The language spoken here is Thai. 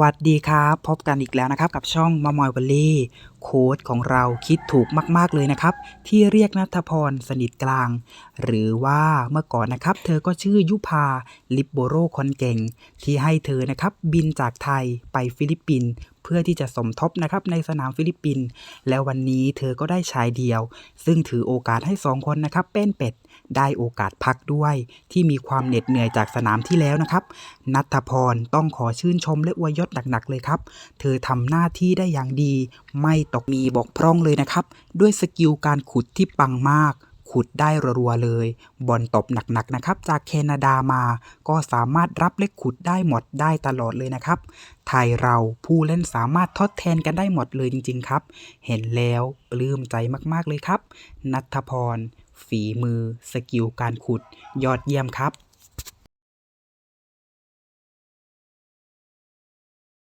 วัสดีครับ พบกันอีกแล้วนะครับ กับช่องมามอยวัลลี่โค้ดของเราคิดถูกมาก ๆ เลยนะครับ ที่เรียกนัทพรสนิทกลาง หรือว่าเมื่อก่อนนะครับ เธอก็ชื่อยุพาลิปโบโรคนเก่ง ที่ให้เธอนะครับ บินจากไทยไปฟิลิปปินส์ พื่อที่จะสมทบนะครับในสนามฟิลิปปินส์แล้ววันนี้เธอก็ได้ชายเดียว ซึ่งถือโอกาสให้สองคนนะครับเป็นเป็ดได้โอกาสพักด้วย ที่มีความเหน็ดเหนื่อยจากสนามที่แล้วนะครับ นัทพรต้องขอชื่นชมและอวยยศหนักๆเลยครับ เธอทำหน้าที่ได้อย่างดี ไม่ตกมีบกพร่องเลยนะครับ ด้วยสกิลการขุดที่ปังมาก ขุดได้รัวๆเลย บอลตบหนักๆนะครับ จากแคนาดามา ก็สามารถรับเละขุดได้หมดได้ตลอดเลยนะครับ ไทยเราผู้เล่นสามารถทดแทนกันได้หมดเลยจริง ๆ ครับ เห็นแล้วปลื้มใจมากๆเลยครับ นัทพร ฝีมือ สกิลการขุด ยอดเยี่ยมครับ